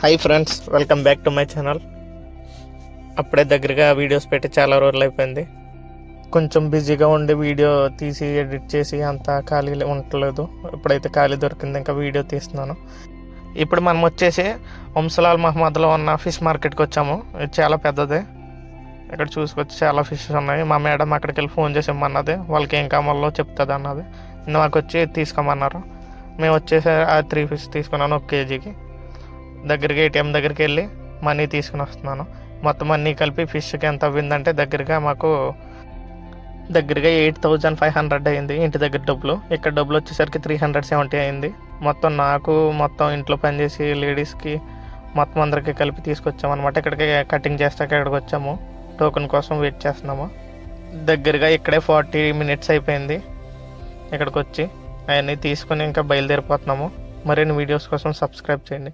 Hi friends welcome back to my channel అప్పుడే దగ్గరగా videos పెట్టి చాలా రోజులు అయిపోయింది. కొంచెం బిజీగా ఉండి వీడియో తీసి ఎడిట్ చేసి అంత ఖాళీ ఉండలేదు ఇప్పుడైతే ఖాళీ దొరికింది ఇంకా వీడియో తీస్తున్నాను. ఇప్పుడు మనం వచ్చేసి వంశలాల్ మహమ్మద్లో ఉన్న ఫిష్ మార్కెట్కి వచ్చాము. ఇది చాలా పెద్దది. ఇక్కడ చూసుకొచ్చి చాలా ఫిషెస్ ఉన్నాయి. మా మేడం అక్కడికి వెళ్ళి ఫోన్ చేసి ఇమ్మన్నది. వాళ్ళకి ఏం కావాలో చెప్తుంది అన్నది. మాకు వచ్చి తీసుకోమన్నారు. మేము వచ్చేసి ఆ త్రీ ఫిష్ తీసుకున్నాను ఒక కేజీకి. దగ్గరికి ఏటీఎం దగ్గరికి వెళ్ళి మనీ తీసుకుని వస్తున్నాను. మొత్తం అన్నీ కలిపి ఫిష్కి ఎంత అవ్విందంటే దగ్గరగా మాకు దగ్గరగా ఎయిట్ థౌజండ్ ఫైవ్ హండ్రెడ్ అయింది. ఇంటి దగ్గర డబ్బులు. ఇక్కడ డబ్బులు వచ్చేసరికి త్రీ హండ్రెడ్ సెవెంటీ అయింది. మొత్తం నాకు మొత్తం ఇంట్లో పనిచేసి లేడీస్కి మొత్తం అందరికీ కలిపి తీసుకొచ్చామన్నమాట. ఇక్కడికి కటింగ్ చేస్తాక ఇక్కడికి వచ్చాము. టోకెన్ కోసం వెయిట్ చేస్తున్నాము. దగ్గరగా ఇక్కడే ఫార్టీ మినిట్స్ అయిపోయింది ఇక్కడికి వచ్చి. అవన్నీ తీసుకొని ఇంకా బయలుదేరిపోతున్నాము. మరిన్ని వీడియోస్ కోసం సబ్స్క్రైబ్ చేయండి.